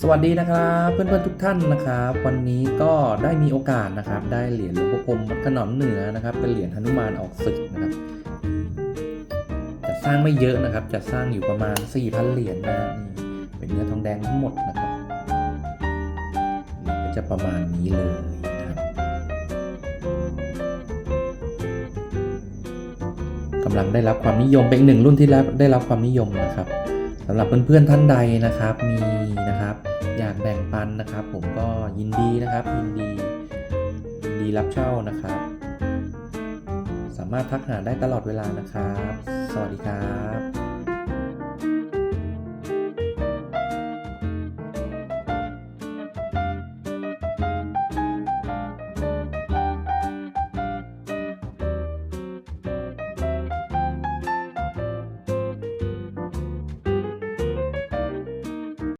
สวัสดีนะครับเพื่อนๆทุกท่านนะครับวันนี้ก็ได้มีโอกาสนะครับ ได้เหรียญหลวงพ่อพรมวัดขนอนเหนือนะครับ เป็นเหรียญหนุมานออกศึกนะครับจะสร้างไม่เยอะนะครับ จะสร้างอยู่ประมาณ 4,000 เหรียญนะนี่เป็นเนื้อทองแดงทั้งหมดนะครับก็จะประมาณนี้เลยนะครับกำลังได้รับความนิยมเป็นหนึ่งรุ่นที่ได้รับความนิยมนะครับสำหรับเพื่อนๆท่านใดนะครับมี นะครับ อยากแบ่งปันนะครับ ผมก็ยินดีนะครับยินดียินดีรับเช่านะครับ สามารถทักหาได้ตลอดเวลานะครับ สวัสดีครับ